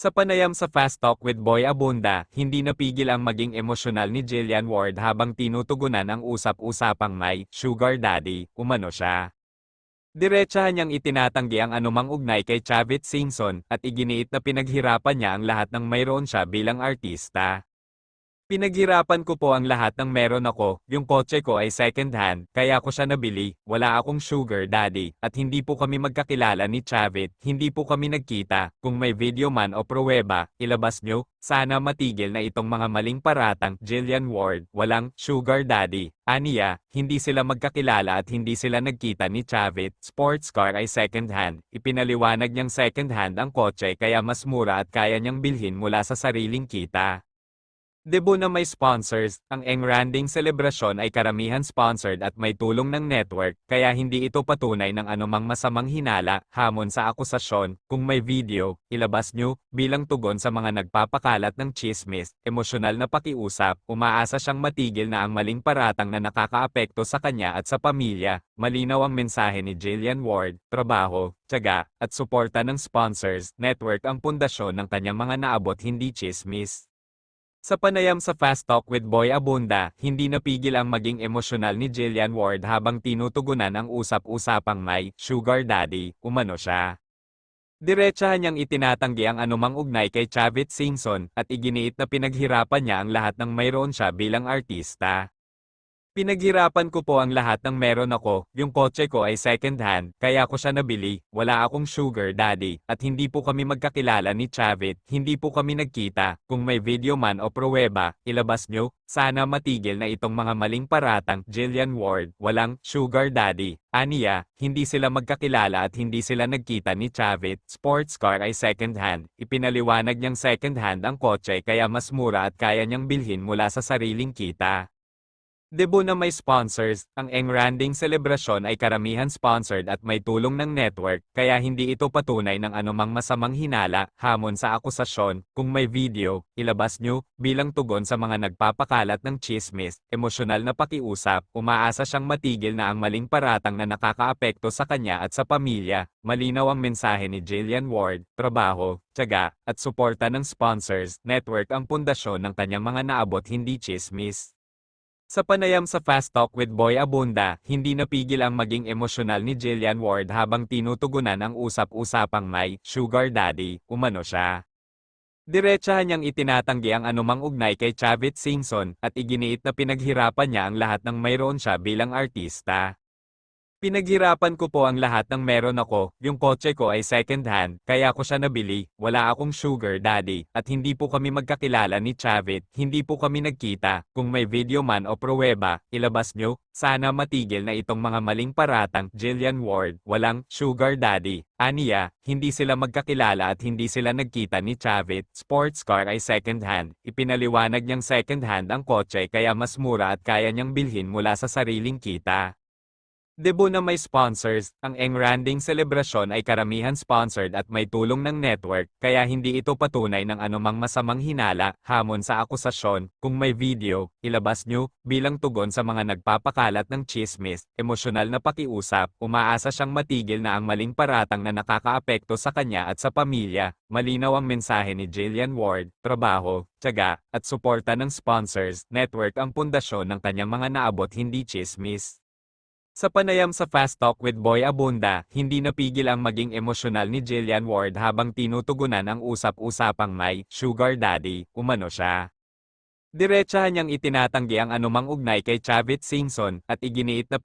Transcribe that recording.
Sa panayam sa Fast Talk with Boy Abunda, hindi napigil ang maging emosyonal ni Jillian Ward habang tinutugunan ang usap-usapang may sugar daddy, umano siya. Diretsahan niyang itinatanggi ang anumang ugnay kay Chavit Singson at iginiit na pinaghirapan niya ang lahat ng mayroon siya bilang artista. Pinaghirapan ko po ang lahat ng meron ako, yung kotse ko ay second hand, kaya ko siya nabili, wala akong sugar daddy, at hindi po kami magkakilala ni Chavit, hindi po kami nagkita, kung may video man o pruweba, ilabas nyo, sana matigil na itong mga maling paratang, Jillian Ward, walang sugar daddy. Aniya, hindi sila magkakilala at hindi sila nagkita ni Chavit, sports car ay second hand, ipinaliwanag niyang second hand ang kotse kaya mas mura at kaya niyang bilhin mula sa sariling kita. Debo na may sponsors, ang Engranding selebrasyon ay karamihan sponsored at may tulong ng network, kaya hindi ito patunay ng anumang masamang hinala, hamon sa akusasyon, kung may video, ilabas nyo, bilang tugon sa mga nagpapakalat ng chismis, emosyonal na pakiusap, umaasa siyang matigil na ang maling paratang na nakakaapekto sa kanya at sa pamilya, malinaw ang mensahe ni Jillian Ward, trabaho, tiyaga, at suporta ng sponsors, network ang pundasyon ng kanyang mga naabot hindi chismis. Sa panayam sa Fast Talk with Boy Abunda, hindi napigil ang maging emosyonal ni Jillian Ward habang tinutugunan ang usap-usapang may sugar daddy, umano siya. Diretsahan niyang itinatanggi ang anumang ugnay kay Chavit Singson at iginiit na pinaghirapan niya ang lahat ng mayroon siya bilang artista. Pinaghirapan ko po ang lahat ng meron ako, yung kotse ko ay second hand, kaya ko siya nabili, wala akong sugar daddy, at hindi po kami magkakilala ni Chavit, hindi po kami nagkita, kung may video man o pruweba, ilabas nyo, sana matigil na itong mga maling paratang, Jillian Ward, walang sugar daddy. Aniya, hindi sila magkakilala at hindi sila nagkita ni Chavit, sports car ay second hand, ipinaliwanag niyang second hand ang kotse kaya mas mura at kaya niyang bilhin mula sa sariling kita. Debo na may sponsors, ang Engranding selebrasyon ay karamihan sponsored at may tulong ng network, kaya hindi ito patunay ng anumang masamang hinala, hamon sa akusasyon, kung may video, ilabas nyo, bilang tugon sa mga nagpapakalat ng chismis, emosyonal na pakiusap, umaasa siyang matigil na ang maling paratang na nakakaapekto sa kanya at sa pamilya, malinaw ang mensahe ni Jillian Ward, trabaho, tiyaga, at suporta ng sponsors, network ang pundasyon ng kanyang mga naabot hindi chismis. Sa panayam sa Fast Talk with Boy Abunda, hindi napigil ang maging emosyonal ni Jillian Ward habang tinutugunan ang usap-usapang may sugar daddy, umano siya. Diretsahan niyang itinatanggi ang anumang ugnay kay Chavit Singson at iginiit na pinaghirapan niya ang lahat ng mayroon siya bilang artista. Pinaghirapan ko po ang lahat ng meron ako, yung kotse ko ay second hand, kaya ko siya nabili, wala akong sugar daddy, at hindi po kami magkakilala ni Chavit, hindi po kami nagkita, kung may video man o pruweba, ilabas nyo, sana matigil na itong mga maling paratang, Jillian Ward, walang sugar daddy. Aniya, hindi sila magkakilala at hindi sila nagkita ni Chavit, sports car ay second hand, ipinaliwanag niyang second hand ang kotse kaya mas mura at kaya niyang bilhin mula sa sariling kita. Debo na may sponsors, ang Engranding selebrasyon ay karamihan sponsored at may tulong ng network, kaya hindi ito patunay ng anumang masamang hinala, hamon sa akusasyon, kung may video, ilabas nyo, bilang tugon sa mga nagpapakalat ng chismis, emosyonal na pakiusap, umaasa siyang matigil na ang maling paratang na nakakaapekto sa kanya at sa pamilya, malinaw ang mensahe ni Jillian Ward, trabaho, tiyaga, at suporta ng sponsors, network ang pundasyon ng kanyang mga naabot hindi chismis. Sa panayam sa Fast Talk with Boy Abunda, hindi napigil ang maging emosyonal ni Jillian Ward habang tinutugunan ang usap-usapang may sugar daddy, umano siya. Diretsahan niyang itinatanggi ang anumang ugnay kay Chavit Singson at iginiit na